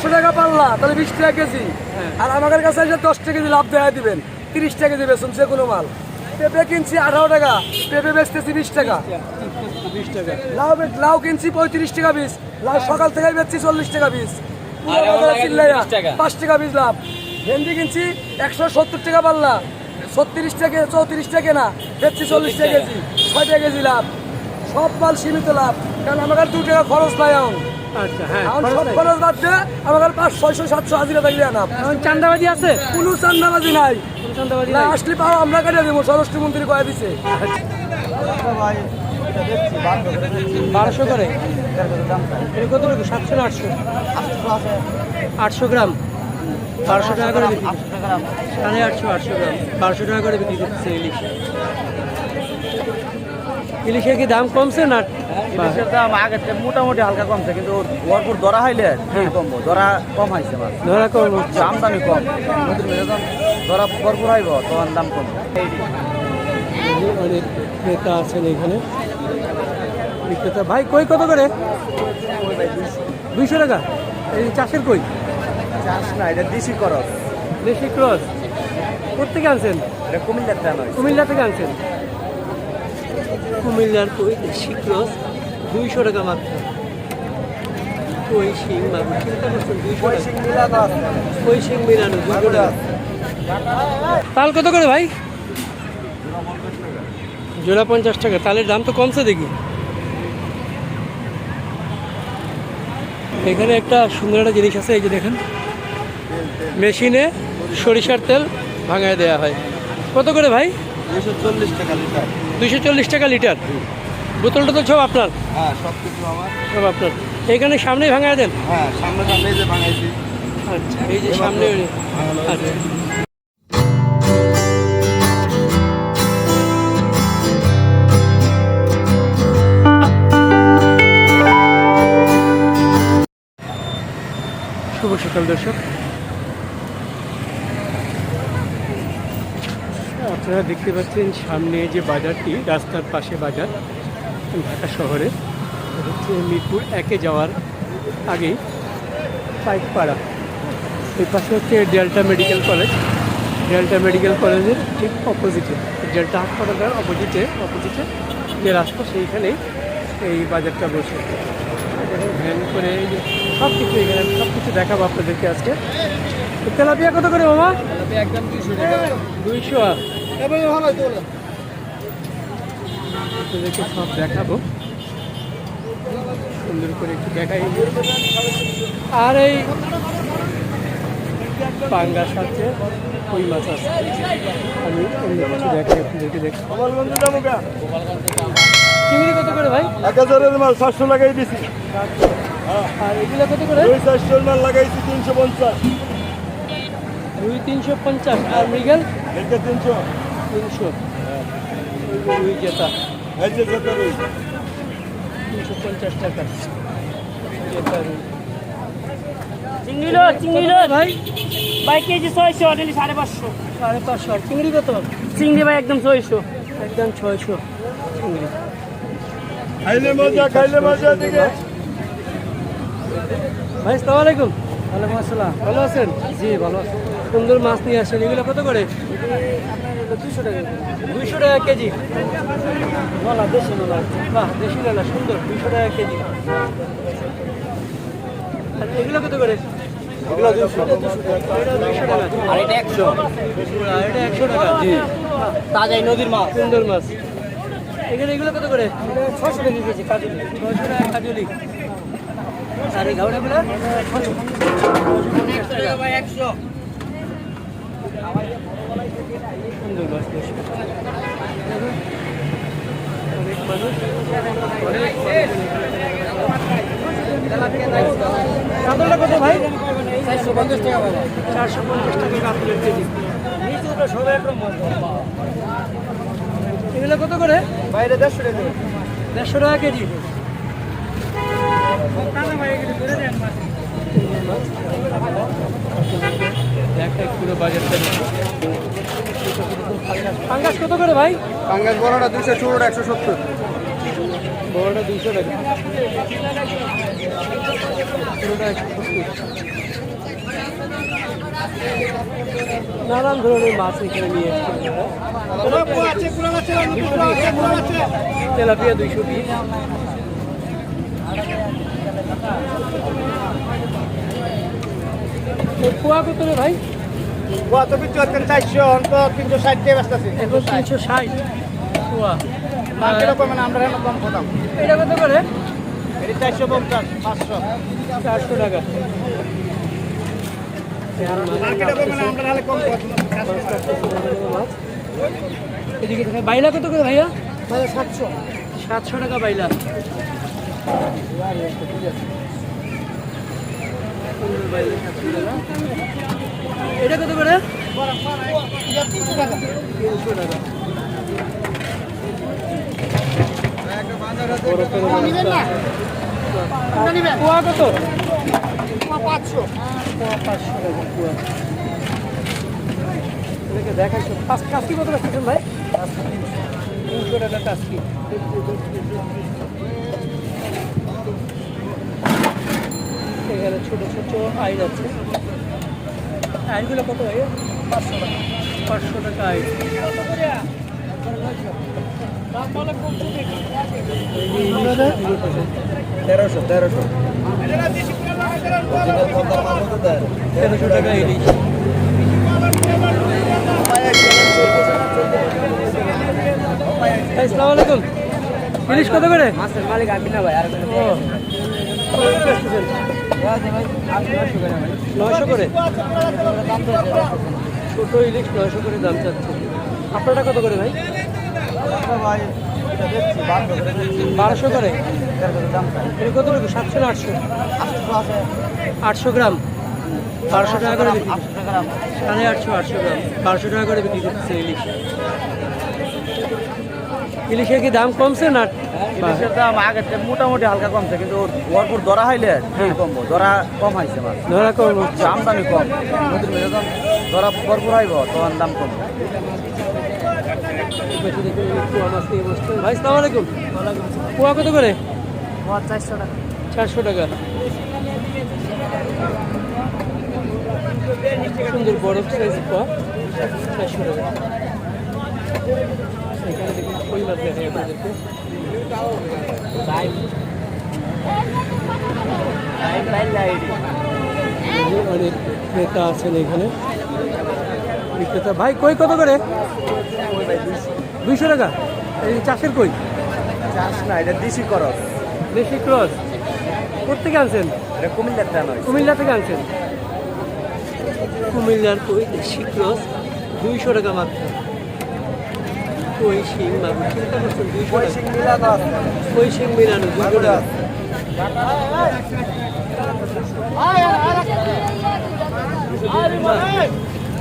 একশো টাকা পাল্লা তাহলে বিশ টাকা কেজি। আর আমাদের কাছে এসে দশ টাকা কেজি লাভ দেখা দিবেন। তিরিশ টাকা কেজি বেসন যে কোনো মাল। পেঁপে কিনছি আঠারো টাকা পেঁপে বেচতেছি বিশ টাকা। লাউ লাউ কিনছি পঁয়ত্রিশ টাকা পিস। লাউ সকাল থেকে বেচছি চল্লিশ টাকা পিস। আর এখন বাজারে লাগাই চিল্লাইয়া 30 টাকা। পাঁচ টাকা পিস লাভ। ভেন্ডি কিনছি একশো সত্তর টাকা পাল্লা। ছত্রিশ টাকা চৌত্রিশ টাকা না বেচছি চল্লিশ টাকা কেজি। ছয় টাকা কেজি লাভ। সব মাল সীমিত লাভ। কারণ আমার দু টাকা খরচ নাই এখন। আচ্ছা হ্যাঁ আমার পাঁচ ছয়শো সাতশো হাজিরা থাকলে না এখন চান্দাবাজি আছে? কোনো চান্দাবাজি নাই। না আসলে পাও আমরা কাটিয়ে দেবো স্বরাষ্ট্রমন্ত্রী কয়ে দিছে। বারোশো করে। কতটুকু? সাতশো না আটশো? আটশো গ্রাম? বারোশো টাকা করে বিক্রি সাড়ে আটশো আটশো গ্রাম। বারোশো টাকা করে বিক্রি করতেছে ইলিশ ইলিশের কি দাম কমছে না? ইলিশের দাম থেকে মোটামুটি হালকা কমছে কিন্তু ভরপুর ধরা হাইলে কমবো। ধরা কম হয়েছে ধরা কম। আমদানি কম। ধরা ভরপুর হইব তখন দাম কম অনেক ক্রেতা আছেন এখানে। বিক্রেতা। ভাই কই কত করে? দুইশো টাকা। এই চাষের কই? চাষ না এটা দেশি করস দেশি ক্রস কোথেকে আনছেন? কুমিল্লা থেকে আনছেন। কুমিল্লার দুইশো টাকা মাত্র। কই শিং মাগুর? চিন্তা করছেন দুইশো টাকা। কই শিং মিলানো দুশো টাকা। তাল কত করে ভাই? জোড়া পঞ্চাশ টাকা। তালের দাম তো কমছে দেখি। এখানে একটা সুন্দর একটা জিনিস আছে এই যে দেখেন। মেশিনে সরিষার তেল ভাঙায় দেওয়া হয়। কত করে ভাই? দুশো চল্লিশ টাকা লিটার। দুইশো চল্লিশ টাকা লিটার। বোতলটা তো সব আপনার? হ্যাঁ সব কিছু আমার। সব আপনার। এখানে সামনেই ভাঙায় দেন? হ্যাঁ সামনে সামনে যে বাঙাইছি আচ্ছা এই যে সামনে আচ্ছা। শুভ সকাল দর্শক। আপনারা দেখতে পাচ্ছেন সামনে যে বাজারটি রাস্তার পাশে বাজার ঢাকা শহরে। হচ্ছে মিরপুর একে যাওয়ার আগেই পাইকপাড়া। এই পাশে হচ্ছে Delta Medical College. Delta Medical কলেজের ঠিক অপোজিটে ডেল্টা হাসপাতালটার অপোজিটে অপোজিটে যে রাস্তা সেইখানেই এই বাজারটা বসে। ভ্যান করে সব কিছু এখানে সব কিছু দেখাবো আপনাদেরকে আজকে। তেলাপিয়া কত করে মামা? একদম দুইশো টাকা। দুইশো আপনাদেরকে সব দেখাবো। সুন্দর করে একটু দেখাই। আর এই পাঙ্গাস আছে কই মাছ আছে। আমি অন্য কিছু দেখাই আপনাদেরকে দেখ চিংড়ি কত করে ভাই? এক হাজারের মাল সাতশো লাগাই দিছি। আর এগুলো কত করে? দুই চারশোর মাল লাগাইছি তিনশো পঞ্চাশ। দুই তিনশো পঞ্চাশ। আর মৃগেল? তিনশো। তিনশো রুই জেতা রুই তিনশো পঞ্চাশ টাকা জেতা রুই চিংড়িলো চিংড়িলো ভাই ভাই কেজি ছয়শো অনেলি সাড়ে পাঁচশো সাড়ে পাঁচশো চিংড়ি কত চিংড়ি ভাই একদম ছয়শো একদম ছয়শো চিংড়ি খাইলে মজা খাইলে মজা দিকে ভাই সালাম আলাইকুম ওয়ালাইকুম আসসালাম ভালো আছেন? জি ভালো আছেন সুন্দর মাছ নিয়ে আসেন। এগুলো কত করে? দুশো টাকা দুইশো টাকা কেজি? নলা দেশি নলা বাহ দেশি নলা সুন্দর দুইশো টাকা কেজি। আর এগুলো কত করে? এগুলো দুশো টাকা। আর এটা একশো। আর এটা একশো টাকা? জি। তাজাই নদীর মাছ। সুন্দর মাছ। এখানে এগুলো কত করে? ছশো টাকা কেজি কাজু ছয়শো টাকা কাজলি। আর এই একশো। কাতলটা কত ভাই? চারশো পঞ্চাশ টাকা ভাই চারশো পঞ্চাশ টাকা কাতলের কেজি সবাই এগুলো কত করে? বাইরে দেড়শো টাকা দেড়শো টাকা কেজি। দেখাই পুরো বাজারটা পাঙ্গাস কত করে ভাই? পাঙ্গাস বড়টা দুশো ছোটটা একশো সত্তর। বড়টা দুইশো টাকা। পুরোটা একশো নানান ধরনের মাছ এখানে নিয়ে এসেছেন তেলাপিয়া দুইশো পিস পোয়া কত রে ভাই? কত বিচ্ছু হচ্ছেন চারশো অন্ত তিনশো ষাট দিয়ে ব্যস্ত আছে। এখন তিনশো ষাট। পোয়া মার্কেটও কমে না আমরা এখন কম খতাম এটা কত করে? এটি চারশো পঞ্চাশ পাঁচশো। চারশো টাকা। মার্কেটও কমে না আমরা হলে কম মাছ এদিকে থেকে বাইলা কত করে ভাইয়া? মানে সাতশো। সাতশো টাকা বাইলা সুন্দর বাইলা, 700 টাকা। এটা কত করে তিনশো টাকা কত পাঁচশো পাঁচশো টাকা পোয়া এটাকে দেখাইছো কাস্কি কত রাখতেছেন ভাই তিনশো টাকা কাস্কি এখানে ছোট ছোট আইন আছে। আইনগুলো কত ভাই পাঁচশো টাকা। পাঁচশো টাকা আইন তেরোশো তেরোশো। তেরোশো টাকা ইলিশ আসসালামু আলাইকুম। ইলিশ কত করে? মাছের মালিক আমি না ভাই আর নয়শো করে? ছোট ইলিশ নয়শো করে দাম চাচ্ছে। আপনারটা কত করে ভাই? বারোশো করে? এটা কত টাকা সাতশো না আটশো? আটশো গ্রাম। বারোশো টাকা করে বিক্রি সাড়ে আটশো আটশো গ্রাম। বারোশো টাকা করে বিক্রি করতেছে ইলিশ। ইলিশের কি দাম কমছে না ইলিশের দাম আগের থেকে মোটামুটি হালকা কমছে কিন্তু ভরপুর ধরা হইলে হ্যাঁ। কমবো। ধরা কম হয়েছে মাছ ধরা কম হচ্ছে। আমদানি কম। নদীর যখন ধরা ভরপুর হইব তখন দাম কম ভাই সালাম আলাইকুম। কুয়া কত করে? চারশো টাকা। চারশো টাকা সুন্দর বরফ সাইজ কুয়া চারশো টাকা। এখানে দেখুন কই মাছ দেখা আপনাদেরকে। অনেক ক্রেতা আছেন এখানে। বিক্রেতা। ভাই কই কত করে? দুইশো টাকা। এই চাষের কই? চাষ না এটা দেশি করস। দেশি ক্রস। কোথেকে আনছেন? এটা কুমিল্লার টা নয় কুমিল্লা থেকে আনছেন? কুমিল্লার কই? দেশি ক্রস। দুইশো টাকা মাত্র। কই শিং মাগুর চিন্তা করছেন দুইশো টাকা। কই শিং মিলানো দুইশো টাকা।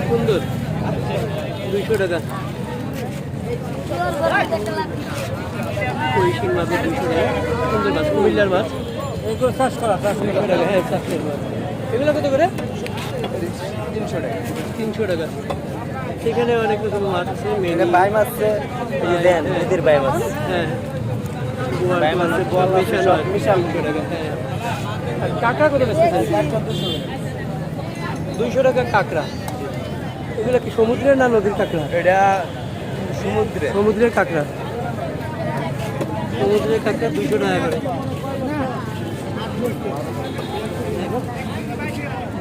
সুন্দর। দুইশো টাকা। কই শিং মাগুর দুইশো টাকা। সুন্দর মাছ কুমিল্লার মাছ। এগুলো চাষ করা চাষ হ্যাঁ চাষের মাছ। এগুলো কত করে? তিনশো টাকা। তিনশো টাকা। সেখানে অনেক রকম মাছ আছে মেনু বাই মাছ দেন নদীর বাই মাছ হ্যাঁ। বাই মাছ, মাছ, বোয়াল মাছ, মিশানো সব আর কি, মিশানো। তিনশো টাকা হ্যাঁ কাঁকড়া কত দুইশো টাকা। কাঁকড়া। এগুলো কি সমুদ্রের না নদীর কাঁকড়া? এটা সমুদ্রে। সমুদ্রের কাঁকড়া। সমুদ্রের কাঁকড়া দুইশো টাকা করে।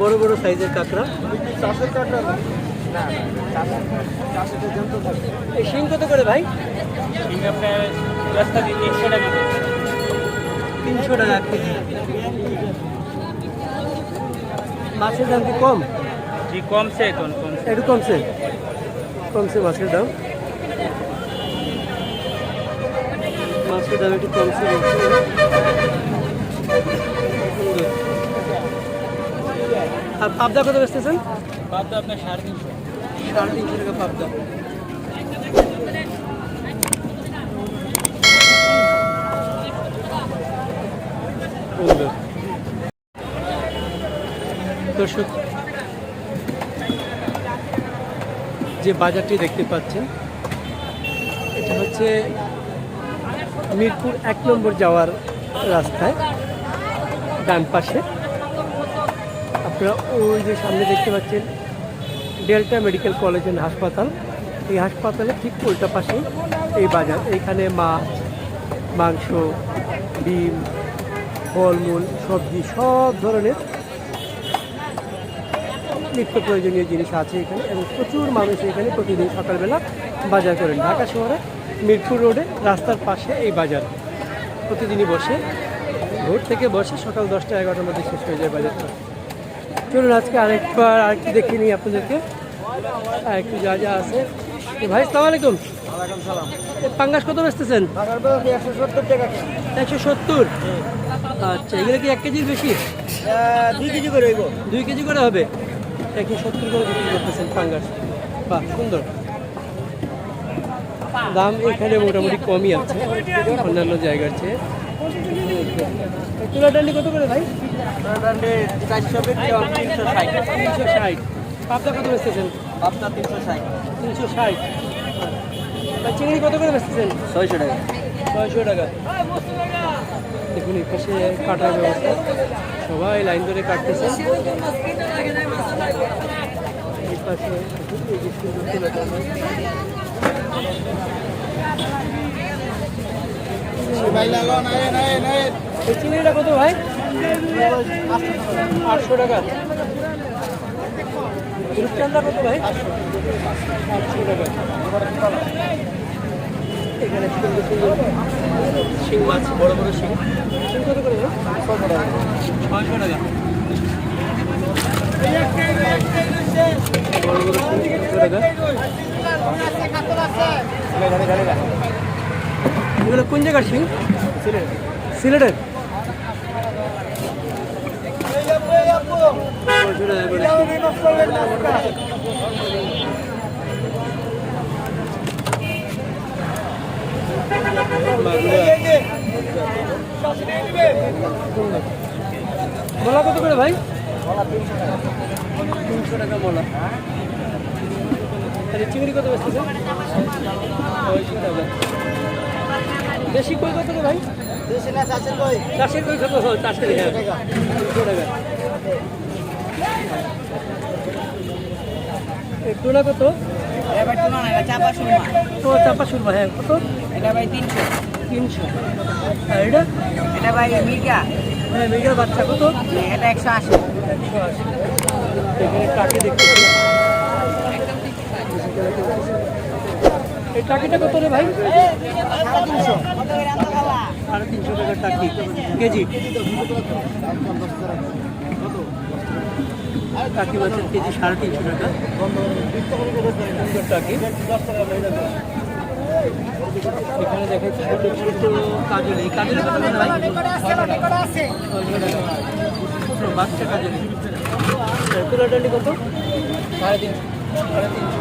বড় বড় সাইজের কাঁকড়া। চাষের না? এই শিং কত করে ভাই? তিনশো টাকা কেজি। মাছের দাম কি কম? জি কমছে এখন একটু কমছে? কমছে মাছের দাম। মাছের দাম একটু কমছে। আর পাবদা কত বেচতেছেন? বাদ আপনার সাড়ে তিনশো। দর্শক, যে বাজারটি দেখতে পাচ্ছেন, এটা হচ্ছে মিরপুর এক নম্বর যাওয়ার রাস্তায়, ডান পাশে। আপনারা ওই যে সামনে দেখতে পাচ্ছেন ডেল্টা মেডিকেল কলেজ অ্যান্ড হাসপাতাল। এই হাসপাতালের ঠিক উল্টা পাশেই এই বাজার। এইখানে মাছ মাংস, ডিম, ফলমূল, সবজি, সব ধরনের নিত্য প্রয়োজনীয় জিনিস আছে এখানে এবং প্রচুর মানুষ এখানে প্রতিদিন সকালবেলা বাজার করেন। ঢাকা শহরে, মিরপুর রোডে, রাস্তার পাশে এই বাজার। প্রতিদিনই বসে। ভোর থেকে বসে সকাল দশটা এগারোটার মধ্যে শেষ হয়ে যায় বাজারটা চলুন আজকে আরেকবার আরেকটু দেখিয়ে নিই আপনাদেরকে। আর একটু যা যা আছে। ভাই সালাম। আলাইকুম পাঙ্গাস কত বেচতেছেন? একশো সত্তর আচ্ছা এগুলো কি এক কেজির বেশি? দুই কেজি করে দুই কেজি করে হবে? একশো সত্তর করে বিক্রি করতেছেন পাঙ্গাস। বাহ সুন্দর। দাম এখানে মোটামুটি কমই আছে অন্যান্য জায়গার চেয়ে। চুলা ডান্ডি কত করে ভাই? চারশো তিনশো ষাট। তিনশো ষাট। পাবদা কত বেচতেছেন? আপনার তিনশো ষাট। তিনশো ষাট। চিংড়ি কত করে বেচতেছেন? ছয়শো টাকা। ছয়শো টাকা। দেখুন এই পাশে কাটার ব্যবস্থা। সবাই লাইন ধরে কাটতেছে এই পাশে এই যে সুন্দর তুলে দেওয়া। এই চিংড়িটা কত ভাই আটশো টাকা রূপচান্দা কত ভাই আটশো টাকা এখানে সুন্দর সুন্দর শিং মাছ বড় বড় শিং শিং কত করে ভাই? ছয়শো টাকা বড় ছশো টাকা এগুলো কোন জায়গার শিং সিলেটের। মোলা কত করে ভাই? তিনশো টাকা মোলা। চিংড়ি কত টাকা। দেশি কই কত করে ভাই? চাষের কই? কত? হয় চাষের হ্যাঁ টাকা। টুনা কত? এবার তোমার না চাপা সুরমা। তো চাপা শুনব হ্যাঁ কত? এটা ভাই তিনশো। তিনশো। আর এটা? এটা ভাই মির্গা। হ্যাঁ মেঘের বাচ্চা কত? এটা একশো আশি। একশো আশি। এখানে টাকি দেখতেছি এই টাকিটা কত রে ভাই? সাড়ে তিনশো টাকার টাকি কেজি। টাকি মাছের কেজি সাড়ে তিনশো টাকা। টাকি। এখানে দেখে ছোট ছোট কাজল, এই কাজলের কত ভাই? বাচ্চা কাজল তুলা কত? সাড়ে তিনশো। সাড়ে তিনশো।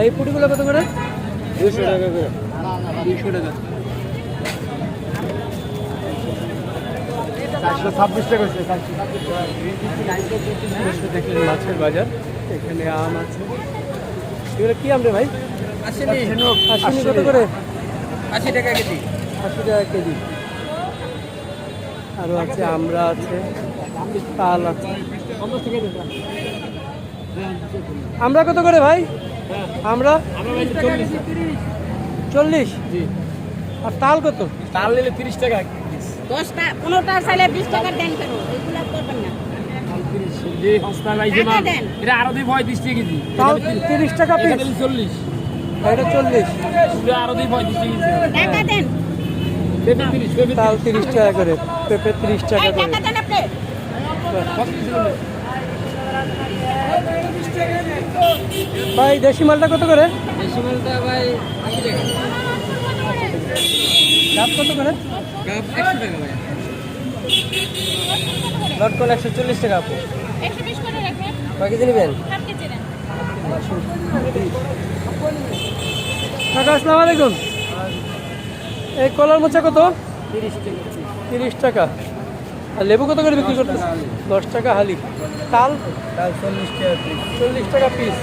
এই পুটিগুলো কত করে? দুশো টাকা করে। দুশো টাকা। চারশো ছাব্বিশ টাকা দেখলেন মাছের বাজার এখানে আম আছে। এগুলো কি আম রে ভাই? আশি কত করে? আশি টাকা কেজি। আশি টাকা কেজি। আরও আছে আমরা আছে তাল আছে। আমরা কত করে ভাই? আমরা? চল্লিশ আর তাল কত? তাল নিলে তিরিশ টাকা দশটা পনেরোটা চাইলে বিশ টাকা দেন কেন? এগুলো করবেন না। টাকা এটা আরও দুই পঁয়ত্রিশ টাকা কেজি। তাল তিরিশ টাকা পিস চল্লিশ। এটা চল্লিশ। আরও দুই পঁয়ত্রিশ টাকা কেজি। দেন। পেঁপে তিরিশ পেঁপে তাল তিরিশ টাকা করে পেঁপে তিরিশ টাকা করে টাকা দেন আপনি। ভাই দেশি মালটা কত করে? দেশি মালটা ভাই আশি টাকা। ডাব কত করে? একশো টাকা ভাই। লটকল একশো চল্লিশ টাকা আপু। কেজি নেবেন? কাকা আসসালামু আলাইকুম। এই কলার মোচা কত? তিরিশ তিরিশ টাকা। আর লেবু কত করে বিক্রি করতেছে? দশ টাকা হালি। তাল? চল্লিশ টাকা পিস চল্লিশ টাকা পিস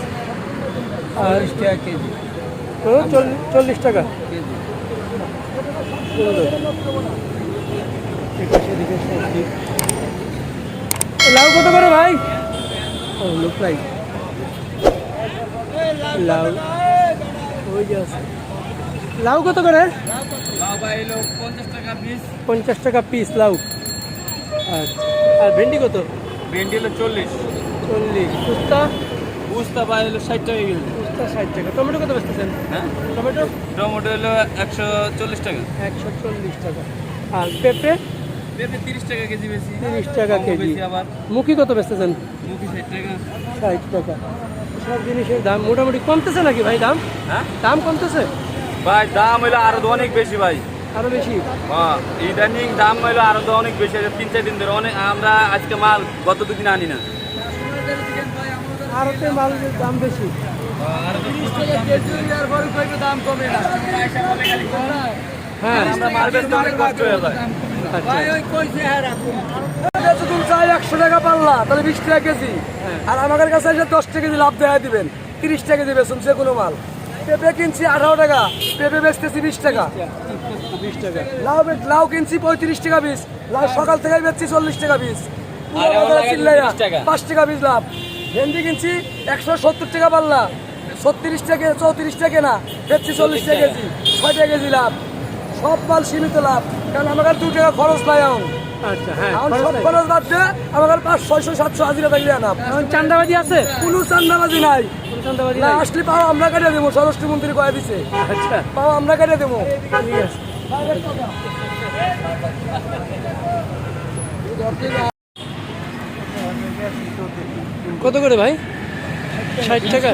আর চল্লিশ টাকা কেজি। তো চল্লিশ টাকা। কেজি। লাউ কত করে ভাই? ও লুক লাইক লাউ। ওই যে আছে। লাউ কত করে? পঞ্চাশ পঞ্চাশ টাকা পিস লাউ। আচ্ছা। আর ভেন্ডি কত? ভেন্ডি হলো চল্লিশ। চল্লিশ। কুস্তা উস্তা পাই হলো ষাট টাকা কেজি। কুস্তা ষাট টাকা। টমেটো কত বেচতেছেন? হ্যাঁ। টমেটো? টমেটো হলো একশো চল্লিশ টাকা। একশো চল্লিশ টাকা। আর পেঁপে? পেঁপে তিরিশ টাকা কেজি বেশি। তিরিশ টাকা কেজি। আবার। মুখি কত বেচতেছেন? মুখি ষাট টাকা। ষাট টাকা। সব জিনিসের দাম মোটামুটি কমতেছে নাকি ভাই দাম? হ্যাঁ? দাম কমতেছে? ভাই দাম হলো আরও অনেক বেশি ভাই। আরও বেশি? হ্যাঁ ইদানিং দাম হলো আরও তো অনেক বেশি আছে তিন চার দিন ধরে অনেক আমরা আজকে মাল গত দুদিন আনি না। আরতে মালের দাম বেশি। দাম কমে না হ্যাঁ আমরা মাল বেচতে অনেক কষ্ট হয়ে যায়। আচ্ছা। চাই একশো টাকা পাল্লা তাহলে বিশ টাকা কেজি। আর আমাদের কাছে এসে দশ টাকা কেজি লাভ দেওয়া দিবেন। তিরিশ টাকা কেজি বেচুন যে কোনো মাল। পেঁপে কিনছি আঠারো টাকা পেঁপে বেচতেছি বিশ টাকা। বিশ টাকা লাউ লাউ কিনছি পঁয়ত্রিশ টাকা পিস লাউ সকাল থেকে বেচছি চল্লিশ টাকা পিস। পুরো আর আমার বাজারে লাগে চিল্লাইয়া 30 টাকা। পাঁচ টাকা পিস লাভ। ভেন্ডি কিনছি একশো সত্তর টাকা পাল্লা ছত্রিশ টাকা চৌত্রিশ টাকা না বেচছি চল্লিশ টাকা কেজি ছয় টাকা কেজি লাভ। সব মাল সীমিত লাভ কারণ আমার কাছে দু টাকা খরচ নাই এখন। খরচ বাদ দিয়ে আমার পাঁচ ছয়শো সাতশো হাজিরা থাকলে না। চান্দাবাজি আছে? কোনো চান্দাবাজি নাই। কোনো চান্দাবাজি না আসলে পাও আমরা দেবো স্বরাষ্ট্রমন্ত্রী কয়ে দিছে। আচ্ছা। পাও আমরা কাটিয়ে দেবো। ঠিক আছে কত করে ভাই? ষাট টাকা?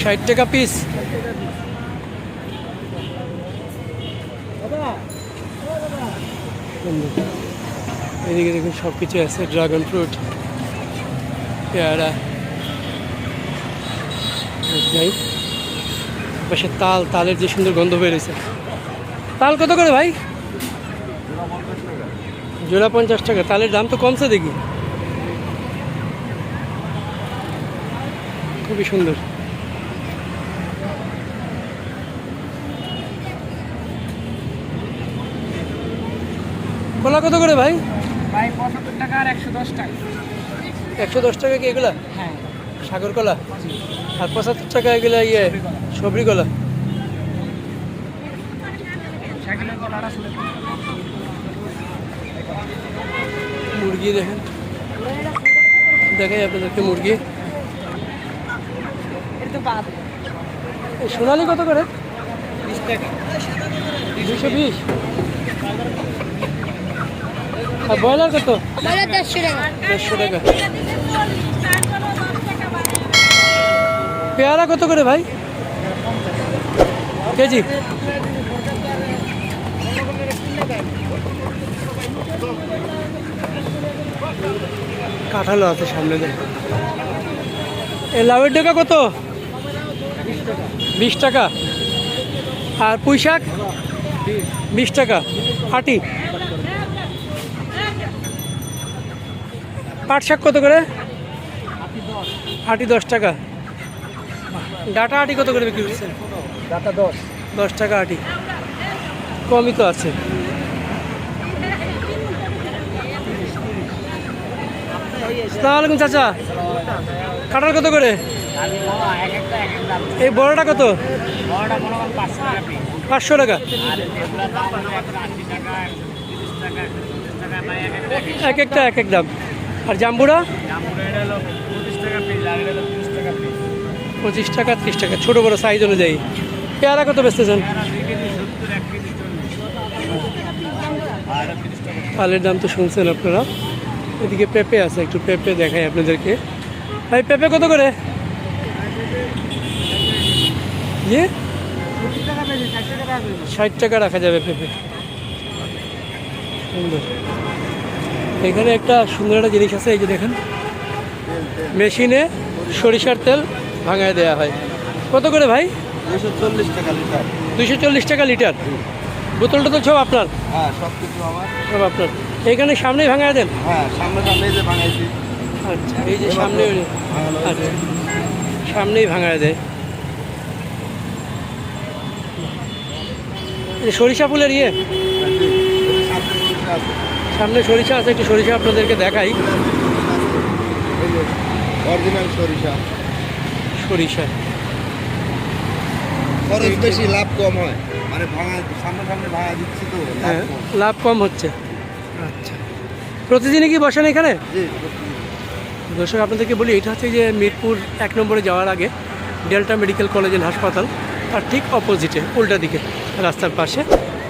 ষাট টাকা পিস এদিকে দেখুন সব কিছু আছে ড্রাগন ফ্রুট পেয়ারা। পাশে তাল, তালের যে সুন্দর গন্ধ বেরোছে তাল কত করে ভাই? জোড়া পঞ্চাশ টাকা, তালের দাম তো কমছে দেখি। খুবই সুন্দর। কলা কত করে ভাই? ভাই পঁচাত্তর টাকা আর একশো দশ টাকা। একশো দশ টাকা কি এগুলা? হ্যাঁ। সাগর কলা? আর পঁচাত্তর টাকা এগুলা ইয়ে সবরি কলা। সাইকেলের কলাটা শুনে মুরগি দেখেন। দেখাই আপনাদেরকে মুরগি। সোনালি কত করে? দুশো বিশ। আর ব্রয়লার কত? দেড়শো টাকা। দেড়শো টাকা। পেয়ারা কত করে ভাই? কেজি? কাঁঠালও আছে সামনে দেখ। এ লাউয়ের টাকা কত? বিশ টাকা। আর পুঁই শাক বিশ টাকা। আটি। পাট শাক কত করে? আটি দশ টাকা। ডাটা আটি কত করে বিক্রি করছেন টাকা দশ। দশ টাকা আটি। কমই তো আছে। আসসালামু আলাইকুম চাচা। কাঁঠাল কত করে? এই বড়টা কত? পাঁচশো টাকা এক একটা এক এক দাম। আর জাম্বুরা? পঁচিশ টাকা তিরিশ টাকা ছোটো বড়ো সাইজ অনুযায়ী। পেয়ারা কত বেচতেছেন? ফলের দাম তো শুনছেন আপনারা। এদিকে পেঁপে আছে একটু পেঁপে দেখাই আপনাদেরকে। ভাই পেঁপে কত করে? ইয়ে? টাকা ষাট টাকা রাখা যাবে পেঁপে। সুন্দর। এখানে একটা সুন্দর একটা জিনিস আছে এই যে দেখেন। মেশিনে সরিষার তেল ভাঙায় দেওয়া হয়। কত করে ভাই? দুশো চল্লিশ টাকা লিটার। দুশো চল্লিশ টাকা লিটার? বোতলটা তো সব আপনার? হ্যাঁ সব কিছু আমার। সব আপনার। এখানে সামনেই ভাঙায় দেন? হ্যাঁ সামনে সামনে যে বানাইছি আচ্ছা এই যে সামনে আচ্ছা সামনেই ভাঙায় দেয়। সরিষা ফুলের ইয়ে? সামনে সরিষা আছে একটু সরিষা আপনাদেরকে দেখাই। অরিজিনাল সরিষা। সরিষা। খরচ বেশি লাভ কম হয়। মানে ভাঙা সামনে সামনে ভাঙা দিচ্ছি তো লাভ হ্যাঁ কম। লাভ কম হচ্ছে। আচ্ছা। প্রতিদিনই কি বসেন এখানে? দর্শক আপনাদেরকে বলি এটা হচ্ছে যে মিরপুর এক নম্বরে যাওয়ার আগে ডেল্টা মেডিকেল কলেজ অ্যান্ড হাসপাতাল। তার ঠিক অপোজিটে উল্টা দিকে। রাস্তার পাশে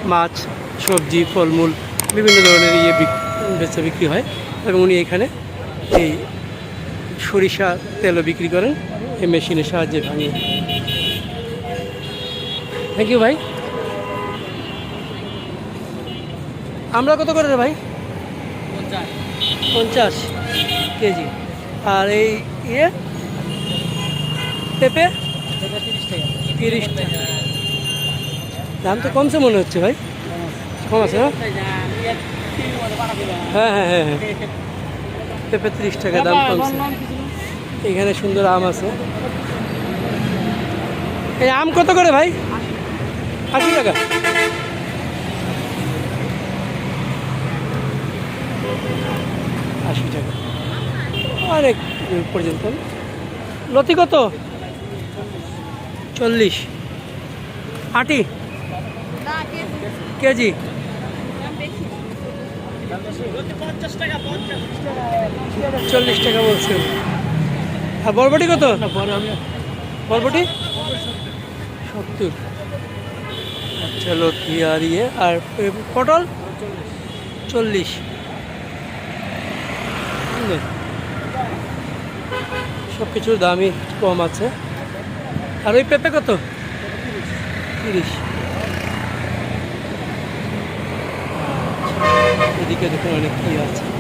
মাছ, সবজি, ফলমূল, বিভিন্ন ধরনের ইয়ে বেচা বিক্রি হয় এবং উনি এখানে এই সরিষা তেলও বিক্রি করেন, এই মেশিনের সাহায্যে ভাঙিয়ে। থ্যাংক ইউ ভাই। আমরা কত করে রে ভাই? পঞ্চাশ। কেজি। আর এই ইয়ে? পেঁপে? তিরিশ টাকা। দাম তো কমছে মনে হচ্ছে ভাই। কম আছে না হ্যাঁ হ্যাঁ হ্যাঁ হ্যাঁ। পেঁপে তিরিশ টাকা দাম কমছে। এখানে সুন্দর আম আছে। এই আম কত করে ভাই? আশি টাকা। আশি টাকা। অনেক পর্যন্ত। লতি কত? চল্লিশ। আটি। কেজি? চল্লিশ টাকা বলছেন আর বরবটি কত? বরবটি? সত্তর। আচ্ছা লতি আর ইয়ে আর পটল? চল্লিশ। সব কিছুর দামই কম আছে। আর ওই পেঁপে কত? তিরিশ। এদিকে দেখুন অনেক কি আছে।